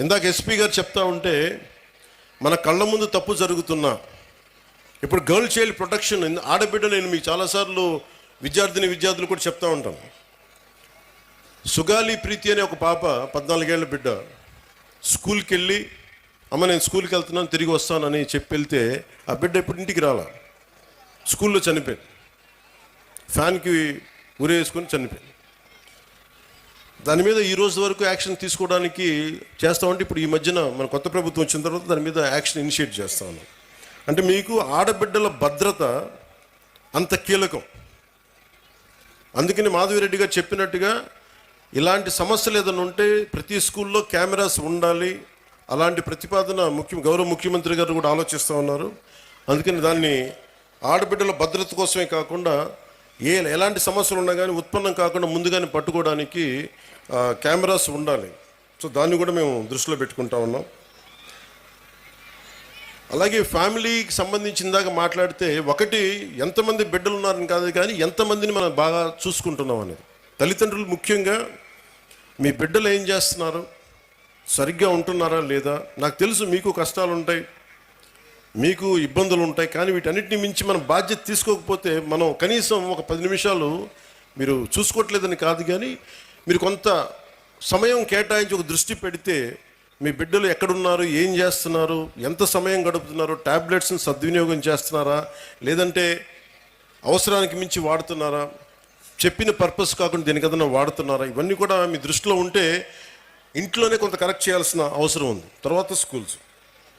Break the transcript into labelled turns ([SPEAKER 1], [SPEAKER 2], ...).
[SPEAKER 1] ఇందాక ఎస్పీ గారు చెప్తా ఉంటే మన కళ్ళ ముందు తప్పు జరుగుతున్నా. ఇప్పుడు గర్ల్ చైల్డ్ ప్రొటెక్షన్ ఆడబిడ్డ నేను మీకు చాలాసార్లు విద్యార్థిని విద్యార్థులు కూడా చెప్తా ఉంటాను. సుగాలి ప్రీతి అనే ఒక పాప పద్నాలుగేళ్ళ బిడ్డ స్కూల్కి వెళ్ళి అమ్మ నేను స్కూల్కి వెళ్తున్నాను తిరిగి వస్తానని చెప్పి వెళ్తే ఆ బిడ్డ ఇప్పుడు ఇంటికి రాలా? స్కూల్లో చనిపోయింది. ఫ్యాన్కి ఉరేసుకొని చనిపోయింది. దాని మీద ఈ రోజు వరకు యాక్షన్ తీసుకోవడానికి చేస్తామంటే ఇప్పుడు ఈ మధ్యన మన కొత్త ప్రభుత్వం వచ్చిన తర్వాత దాని మీద యాక్షన్ ఇనిషియేట్ చేస్తాను అంటే మీకు ఆడబిడ్డల భద్రత అంత కీలకం. అందుకని మాధవిరెడ్డి గారు చెప్పినట్టుగా ఇలాంటి సమస్యలు ఏదైనా ఉంటే ప్రతి స్కూల్లో కెమెరాస్ ఉండాలి. అలాంటి ప్రతిపాదన ముఖ్య గౌరవ ముఖ్యమంత్రి గారు కూడా ఆలోచిస్తూ ఉన్నారు. అందుకని దాన్ని ఆడబిడ్డల భద్రత కోసమే కాకుండా ఏ ఎలాంటి సమస్యలు ఉన్నా కానీ ఉత్పన్నం కాకుండా ముందుగానే పట్టుకోవడానికి కెమెరాస్ ఉండాలి. సో దాన్ని కూడా మేము దృష్టిలో పెట్టుకుంటా ఉన్నాం. అలాగే ఫ్యామిలీకి సంబంధించిన దాకా మాట్లాడితే ఒకటి ఎంతమంది బిడ్డలు ఉన్నారని కాదు కానీ ఎంతమందిని మనం బాగా చూసుకుంటున్నాం అనేది. తల్లిదండ్రులు ముఖ్యంగా మీ బిడ్డలు ఏం చేస్తున్నారు? సరిగ్గా ఉంటున్నారా లేదా? నాకు తెలుసు మీకు కష్టాలు ఉంటాయి మీకు ఇబ్బందులు ఉంటాయి కానీ వీటన్నిటిని మించి మనం బాధ్యత తీసుకోకపోతే మనం కనీసం ఒక పది నిమిషాలు మీరు చూసుకోవట్లేదని కాదు కానీ మీరు కొంత సమయం కేటాయించి ఒక దృష్టి పెడితే మీ బిడ్డలు ఎక్కడున్నారు ఏం చేస్తున్నారు ఎంత సమయం గడుపుతున్నారు ట్యాబ్లెట్స్ని సద్వినియోగం చేస్తున్నారా లేదంటే అవసరానికి మించి వాడుతున్నారా చెప్పిన పర్పస్ కాకుండా దేనికదన్నా వాడుతున్నారా ఇవన్నీ కూడా మీ దృష్టిలో ఉంటే ఇంట్లోనే కొంత కరెక్ట్ చేయాల్సిన అవసరం ఉంది. తర్వాత స్కూల్స్.